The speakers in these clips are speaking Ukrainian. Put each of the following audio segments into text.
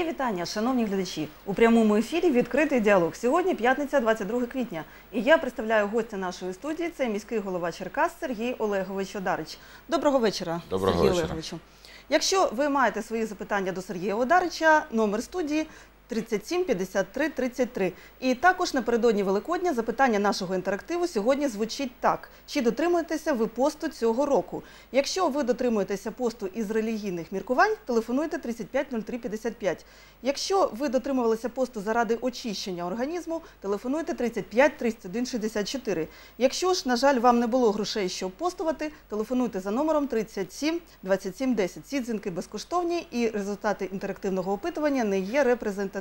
Мої вітання, шановні глядачі. У прямому ефірі відкритий діалог. Сьогодні п'ятниця, 22 квітня. І я представляю гостя нашої студії. Це міський голова Черкас Сергій Олегович Одарич. Доброго вечора, Доброго Сергій вечора. Олеговичу. Якщо ви маєте свої запитання до Сергія Одарича, номер студії 37 53 33. І також напередодні Великодня запитання нашого інтерактиву сьогодні звучить так: чи дотримуєтеся ви посту цього року? Якщо ви дотримуєтеся посту із релігійних міркувань, телефонуйте 350355. Якщо ви дотримувалися посту заради очищення організму, телефонуйте 35 31 64. Якщо ж, на жаль, вам не було грошей, щоб постувати, телефонуйте за номером 37 27 10. Ці дзвінки безкоштовні і результати інтерактивного опитування не є репрезентативними.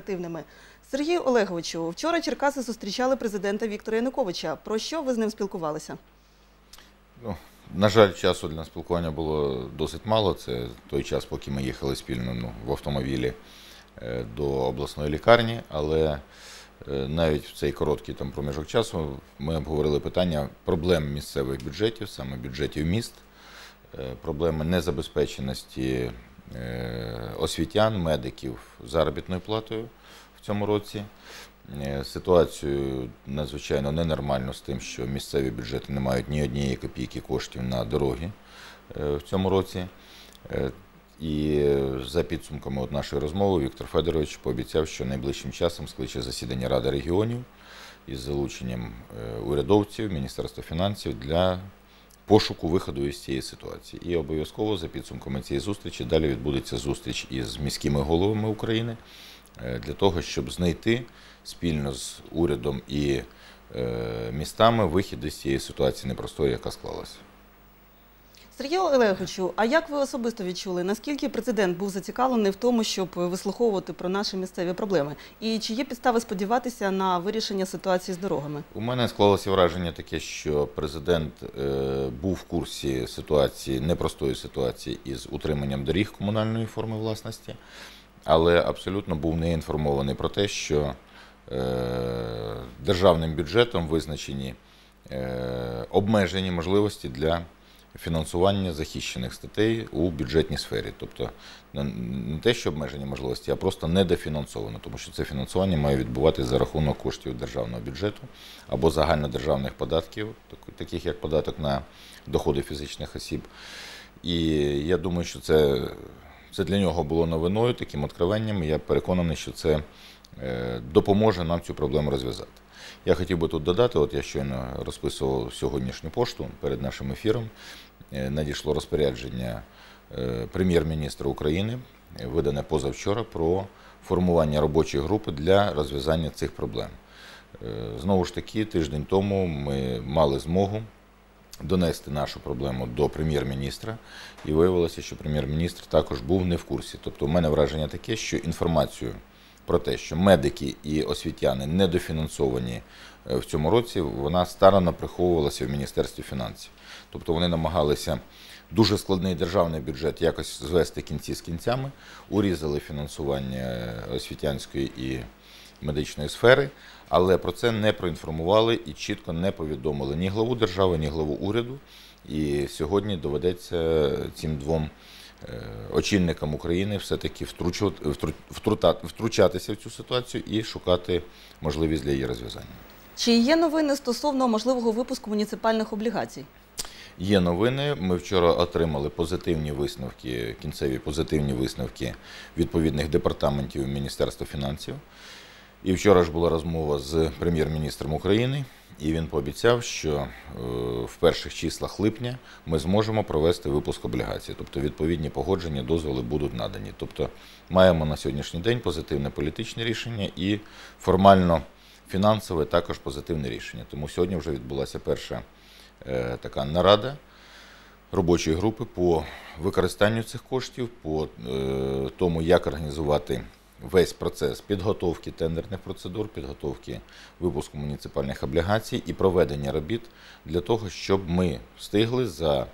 Сергію Олеговичу, вчора Черкаси зустрічали президента Віктора Януковича. Про що ви з ним спілкувалися? Ну, на жаль, часу для спілкування було досить мало. Це той час, поки ми їхали спільно ну, в автомобілі е, до обласної лікарні, але е, навіть в цей короткий там проміжок часу ми обговорили питання проблем місцевих бюджетів, саме бюджетів міст, е, проблеми незабезпеченості освітян, медиків заробітною платою в цьому році. Е, Ситуацію надзвичайно ненормально з тим, що місцеві бюджети не мають ні однієї копійки коштів на дороги е, в цьому році. Е, І е, за підсумками от нашої розмови Віктор Федорович пообіцяв, що найближчим часом скличе засідання Ради регіонів із залученням е, урядовців, Міністерства фінансів для пошуку виходу із цієї ситуації. І обов'язково за підсумками цієї зустрічі далі відбудеться зустріч із міськими головами України е, для того, щоб знайти спільно з урядом і е, містами вихід із цієї ситуації непростої, яка склалася. Сергію Олеговичу, а як ви особисто відчули, наскільки президент був зацікавлений в тому, щоб вислуховувати про наші місцеві проблеми? І чи є підстави сподіватися на вирішення ситуації з дорогами? У мене склалося враження таке, що президент е, був в курсі ситуації, непростої ситуації із утриманням доріг комунальної форми власності, але абсолютно був не інформований про те, що е, державним бюджетом визначені е, обмежені можливості для фінансування захищених статей у бюджетній сфері. Тобто не- не те, що обмежені можливості, а просто недофінансовано, тому що це фінансування має відбуватися за рахунок коштів державного бюджету або загальнодержавних податків, таких як податок на доходи фізичних осіб. І я думаю, що це, це для нього було новиною, таким откровенням. Я переконаний, що це е, допоможе нам цю проблему розв'язати. Я хотів би тут додати, от я щойно розписував сьогоднішню пошту перед нашим ефіром. Е, Надійшло розпорядження е, прем'єр-міністра України, е, видане позавчора, про формування робочої групи для розв'язання цих проблем. Знову ж таки, тиждень тому ми мали змогу донести нашу проблему до прем'єр-міністра, і виявилося, що прем'єр-міністр також був не в курсі. Тобто, у мене враження таке, що інформацію про те, що медики і освітяни недофінансовані е, в цьому році, вона старано приховувалася в Міністерстві фінансів. Тобто вони намагалися дуже складний державний бюджет якось звести кінці з кінцями, урізали фінансування освітянської і медичної сфери, але про це не проінформували і чітко не повідомили ні главу держави, ні главу уряду. І сьогодні доведеться цим двом очільникам України все-таки втручатися в цю ситуацію і шукати можливість для її розв'язання. Чи є новини стосовно можливого випуску муніципальних облігацій? Є новини. Ми вчора отримали позитивні висновки, кінцеві позитивні висновки відповідних департаментів Міністерства фінансів. І вчора ж була розмова з прем'єр-міністром України, і він пообіцяв, що е, в перших числах липня ми зможемо провести випуск облігацій. Тобто відповідні погодження, дозволи будуть надані. Тобто маємо на сьогоднішній день позитивне політичне рішення і формально фінансове також позитивне рішення. Тому сьогодні вже відбулася перша е, така нарада робочої групи по використанню цих коштів, по е, тому, як організувати весь процес підготовки тендерних процедур, підготовки випуску муніципальних облігацій і проведення робіт для того, щоб ми встигли за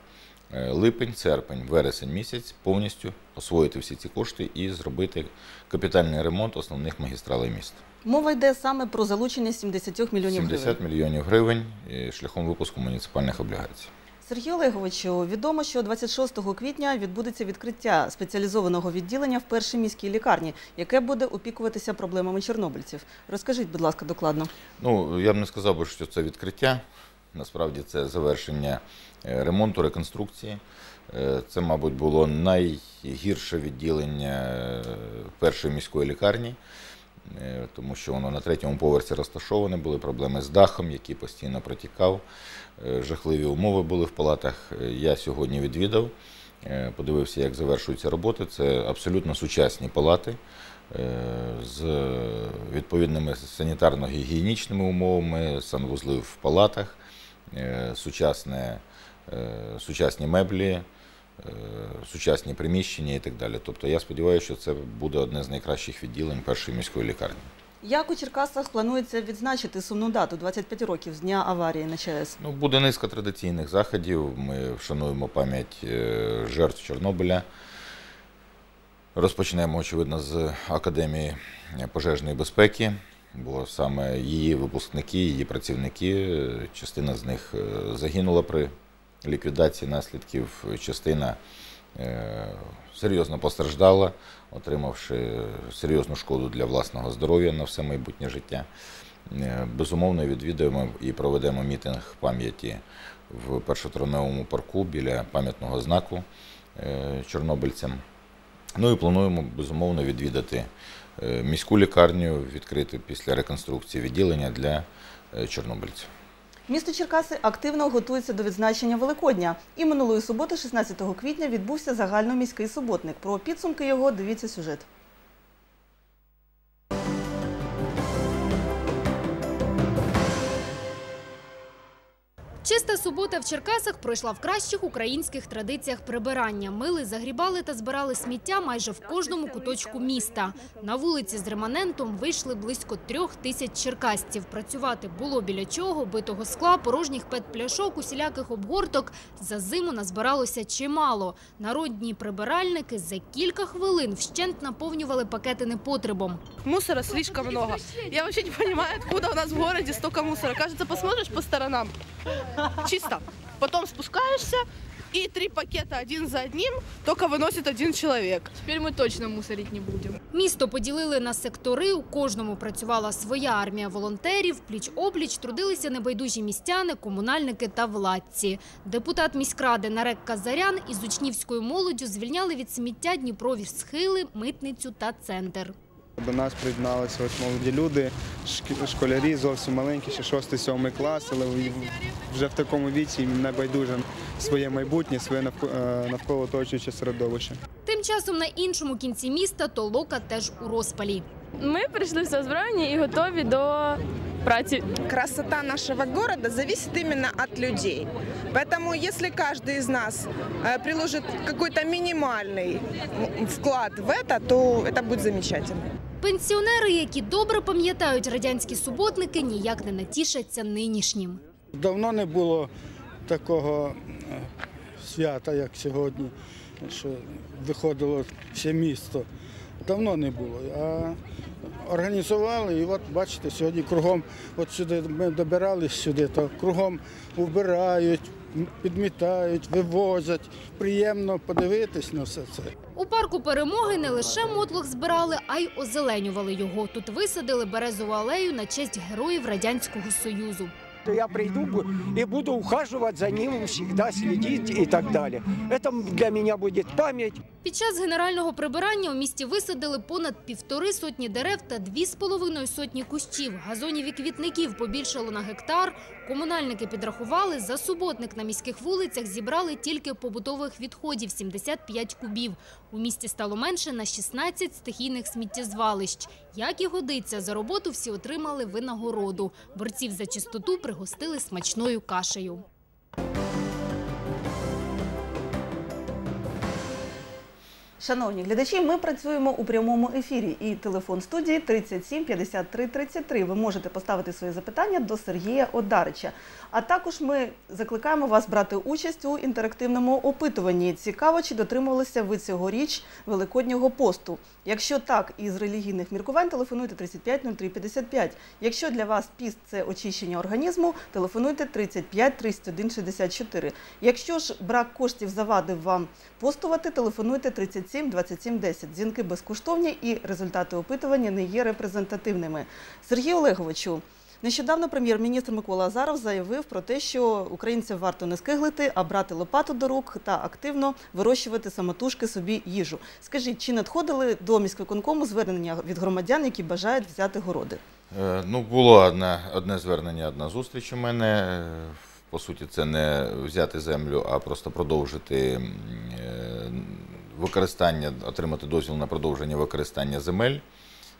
е, липень, серпень, вересень місяць повністю освоїти всі ці кошти і зробити капітальний ремонт основних магістралей міста. Мова йде саме про залучення 70 мільйонів 70 гривень. мільйонів гривень е, шляхом випуску муніципальних облігацій. Сергію Олеговичу, відомо, що 26 квітня відбудеться відкриття спеціалізованого відділення в першій міській лікарні, яке буде опікуватися проблемами чорнобильців. Розкажіть, будь ласка, докладно. Ну, я б не сказав що це відкриття. Насправді це завершення е, ремонту, реконструкції. Е, Це, мабуть, було найгірше відділення е, першої міської лікарні, тому що воно на третьому поверсі розташоване, були проблеми з дахом, який постійно протікав. Е, Жахливі умови були в палатах. Е, Я сьогодні відвідав, е, подивився, як завершуються роботи. Це абсолютно сучасні палати е, з відповідними санітарно-гігієнічними умовами, санвузли в палатах, е, е, сучасні меблі, е, сучасні приміщення і так далі. Тобто я сподіваюся, що це буде одне з найкращих відділень першої міської лікарні. Як у Черкасах планується відзначити сумну дату 25 років з дня аварії на ЧАЕС? Ну, буде низка традиційних заходів. Ми вшануємо пам'ять е, жертв Чорнобиля. Розпочнемо, очевидно, з Академії пожежної безпеки, бо саме її випускники, її працівники, е, частина з них е, загинула при ліквідації наслідків, частина е, серйозно постраждала, отримавши серйозну шкоду для власного здоров'я на все майбутнє життя. Е, Безумовно, відвідуємо і проведемо мітинг пам'яті в першотравневому парку біля пам'ятного знаку е, чорнобильцям. Ну і плануємо безумовно відвідати міську лікарню, відкрити після реконструкції відділення для чорнобильців. Місто Черкаси активно готується до відзначення Великодня. І минулої суботи, 16 квітня, відбувся загальноміський суботник. Про підсумки його дивіться сюжет. Чиста субота в Черкасах пройшла в кращих українських традиціях прибирання. Мили, загрібали та збирали сміття майже в кожному куточку міста. На вулиці з реманентом вийшли близько трьох тисяч черкасців. Працювати було біля чого, битого скла, порожніх пет-пляшок, усіляких обгорток. За зиму назбиралося чимало. Народні прибиральники за кілька хвилин вщент наповнювали пакети непотребом. Мусора слишком много. Я вообще не понимаю, откуда у нас в городе столько мусора. Кажется, посмотришь по сторонам, чисто. Потом спускаешься, и три пакета один за одним только выносит один человек. Теперь мы точно мусорить не будем. Місто поділили на сектори. У кожному працювала своя армія волонтерів. Пліч-опліч трудилися небайдужі містяни, комунальники та владці. Депутат міськради Нарек Казарян із учнівською молоддю звільняли від сміття Дніпрові схили, митницю та центр. До нас приєдналися ось молоді люди, шк- школярі зовсім маленькі, ще 6-7 клас, але в- вже в такому віці їм не байдуже своє майбутнє, своє навко- е, навколо оточуюче середовище. Тим часом на іншому кінці міста толока теж у розпалі. Ми прийшли все озброєні і готові до праці. красота нашего города зависит именно от людей. Поэтому если каждый из нас э, приложит какой-то минимальный м, вклад в это, то это будет замечательно. Пенсіонери, які добре пам'ятають радянські суботники, ніяк не натішаться нинішнім. Давно не було такого е, свята, як сьогодні, що виходило все місто. Давно не було. А організували, і от бачите, сьогодні кругом, от сюди ми добирались сюди, то кругом вбирають, підмітають, вивозять. Приємно подивитись на все це. У парку перемоги не лише мотлох збирали, а й озеленювали його. Тут висадили березову алею на честь героїв Радянського Союзу. То я приду бу- и буду ухаживать за ним, всегда следить и так далее. Это для меня будет память. Під час генерального прибирання у місті висадили понад півтори сотні дерев та дві з половиною сотні кущів. Газонів і квітників побільшало на гектар. Комунальники підрахували, за суботник на міських вулицях зібрали тільки побутових відходів – 75 кубів. У місті стало менше на 16 стихійних сміттєзвалищ. Як і годиться, за роботу всі отримали винагороду. Борців за чистоту пригостили смачною кашею. Шановні глядачі, ми працюємо у прямому ефірі і телефон студії 37 53 33. Ви можете поставити свої запитання до Сергія Одарича. А також ми закликаємо вас брати участь у інтерактивному опитуванні. Цікаво, чи дотримувалися ви цьогоріч Великоднього посту. Якщо так, із релігійних міркувань телефонуйте 35 03 55. Якщо для вас піст це очищення організму, телефонуйте 35 31 64. Якщо ж брак коштів завадив вам постувати, телефонуйте 37 27 10. Дзвінки безкоштовні і результати опитування не є репрезентативними. Сергій Олеговичу, нещодавно прем'єр-міністр Микола Азаров заявив про те, що українцям варто не скиглити, а брати лопату до рук та активно вирощувати самотужки собі їжу. Скажіть, чи надходили до міськвиконкому звернення від громадян, які бажають взяти городи? Е, Ну, було одне, одне звернення, одна зустріч у мене. Е, По суті, це не взяти землю, а просто продовжити е, використання, отримати дозвіл на продовження використання земель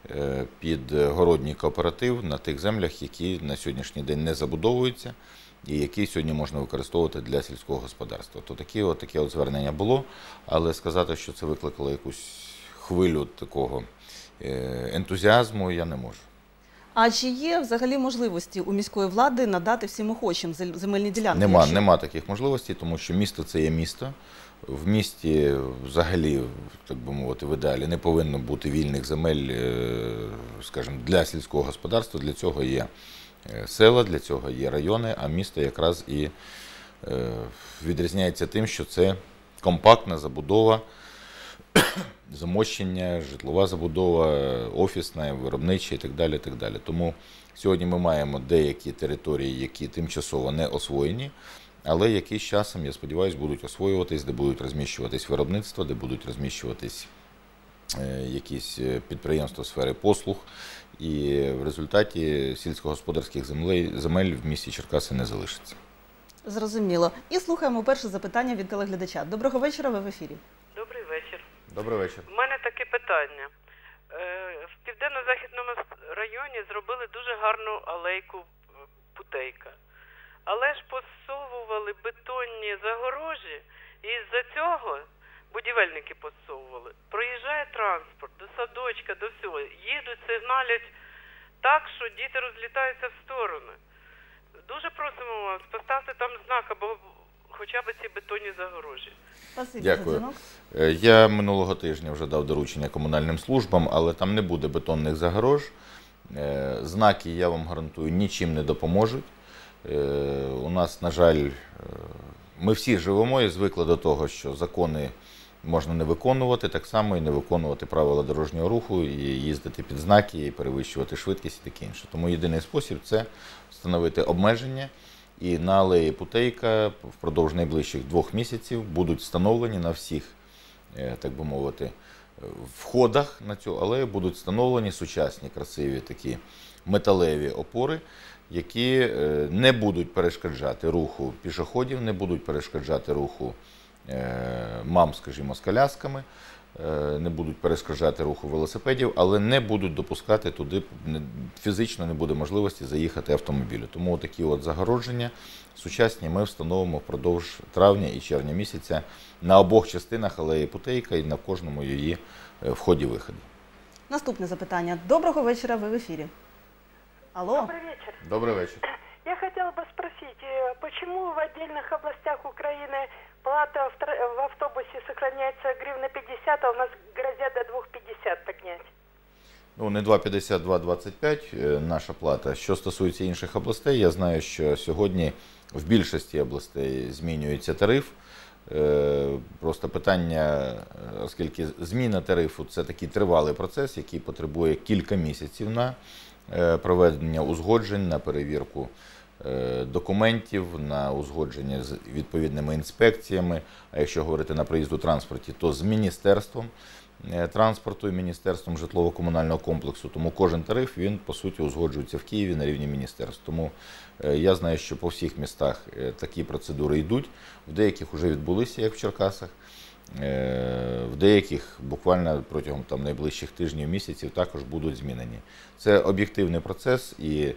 е, під городній кооператив на тих землях, які на сьогоднішній день не забудовуються і які сьогодні можна використовувати для сільського господарства. То такі от, таке от звернення було, але сказати, що це викликало якусь хвилю такого е, ентузіазму, я не можу. А чи є взагалі можливості у міської влади надати всім охочим земельні ділянки? Нема, нема таких можливостей, тому що місто це є місто. В місті взагалі, так би мовити, в ідеалі не повинно бути вільних земель, е, скажімо, для сільського господарства. Для цього є е, села, для цього є райони, а місто якраз і е, відрізняється тим, що це компактна забудова, замощення, житлова забудова, офісна, виробнича і так далі. Так далі. Тому сьогодні ми маємо деякі території, які тимчасово не освоєні, але які з часом, я сподіваюся, будуть освоюватись, де будуть розміщуватись виробництва, де будуть розміщуватись е, якісь е, підприємства сфери послуг. І в результаті сільськогосподарських землей, земель в місті Черкаси не залишиться. Зрозуміло. І слухаємо перше запитання від телеглядача. Доброго вечора, ви в ефірі. Добрий вечір. Добрий вечір. У мене таке питання. Е, В південно-західному районі зробили дуже гарну алейку путейка. Але ж посовували бетонні загорожі, і з-за цього будівельники посовували. Проїжджає транспорт до садочка, до всього. Їдуть, сигналять так, що діти розлітаються в сторони. Дуже просимо вас, поставте там знак або хоча б ці бетонні загорожі. Дякую. Е, Я минулого тижня вже дав доручення комунальним службам, але там не буде бетонних загорож. Е, Знаки, я вам гарантую, нічим не допоможуть. Е, У нас, на жаль, е, ми всі живемо і звикли до того, що закони можна не виконувати, так само і не виконувати правила дорожнього руху, і їздити під знаки, і перевищувати швидкість і таке інше. Тому єдиний спосіб це встановити обмеження. І на алеї Путейка впродовж найближчих двох місяців будуть встановлені на всіх, е, так би мовити, входах на цю алею будуть встановлені сучасні, красиві такі металеві опори, які е, не будуть перешкоджати руху пішоходів, не будуть перешкоджати руху е, мам, скажімо, з колясками, е, не будуть перешкоджати руху велосипедів, але не будуть допускати туди фізично не буде можливості заїхати автомобілю. Тому такі от загородження сучасні ми встановимо впродовж травня і червня місяця на обох частинах алеї Путейка і на кожному її вході-виході. Наступне запитання. Доброго вечора, ви в ефірі. Алло, Добрый вечер. Добрий вечір. Я хотела бы спросить, э, почему в отдельных областях Украины плата в, тр- в автобусе сохраняется гривна 50, а у нас грозят до 2,50 поднять? Ну, не 2,50, 2,25 е, наша плата. Що стосується інших областей, я знаю, що сьогодні в більшості областей змінюється тариф. Е, Просто питання, е, оскільки зміна тарифу це такий тривалий процес, який потребує кілька місяців на е, проведення узгоджень, на перевірку е, документів, на узгодження з відповідними інспекціями. А якщо говорити на проїзду транспорті, то з міністерством е, транспорту і міністерством житлово-комунального комплексу. Тому кожен тариф він по суті узгоджується в Києві на рівні міністерств. Тому е, я знаю, що по всіх містах е, такі процедури йдуть. В деяких вже відбулися, як в Черкасах. Е, В деяких буквально протягом там найближчих тижнів місяців також будуть змінені. Це об'єктивний процес, і